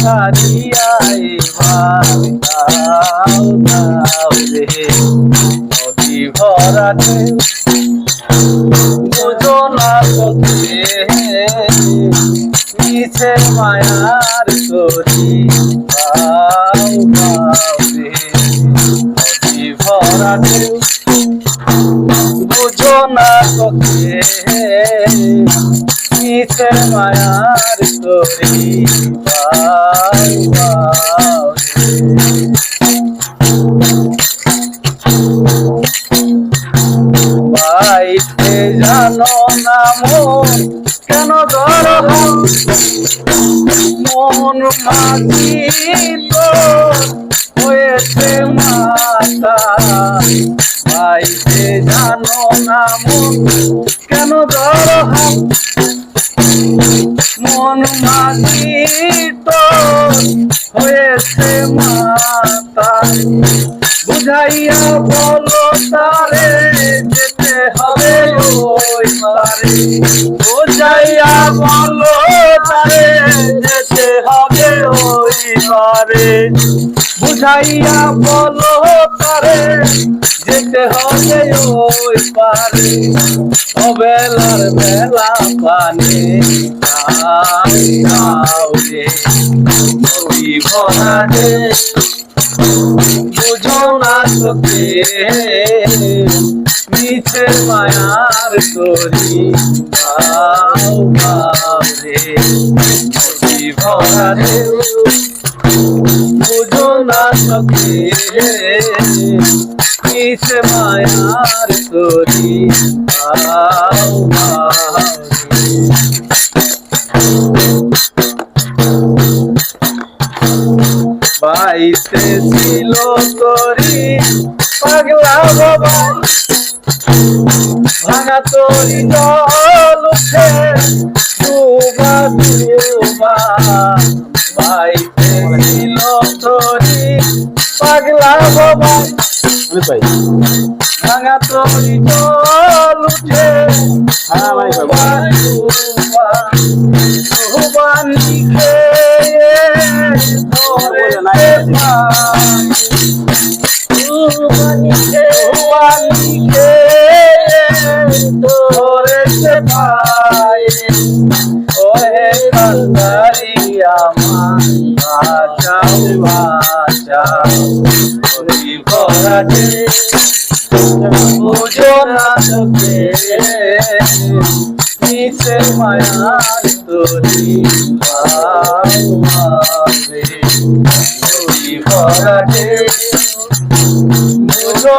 ছাড়িয়াই দাও দাও রে নদী ভরা ঢেউ যোজনা পথে মিছে মায়ার তরি পাও পাও রে নদী ভরা ঢেউ যোজনা পথে মিছে মায়ার তরি পাও মন কেন ধর মন তো হয়েছে মাতা পাইতে জানো না মন কেন ধর মন মাঝি তো হয়েছে মাতা বুঝাইয়া বলো তারে পারে বুঝাইয়া বলো তারে, যেতে হবে ওই পারে বুঝাইয়া বলো তারে, যেতে হবে ওই পারে অবেলার বেলা পানে রে ওই ভরাটে বুঝো না তোকে মিছে মায়ার নদী ভরারে বুঝো না তোকে মিছে মায়ার বাইতে ছিল তরি পাগলা বাবা ভাঙা তরি জল উঠে ডুবা ডুবা বাইতে ছিল তরি পাগলা বাবা। ভাই ভাঙা তরি জল উঠে হ্যাঁ ভাই, ভাই, ডুবা ডুবা খেয়ে ধরে পাই ধরেছে কান্দারি আমার বাঁচাও বাঁচাও ওই ভরাটে বুঝো না তোকে নিচে মায়ার তরি ভাবে ওই ভরাটে বুঝো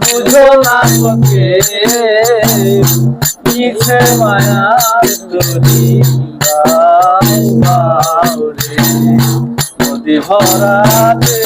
বুঝো না তোকে। কিসে মায়া তরি বাউ বাউ নদী ভরারে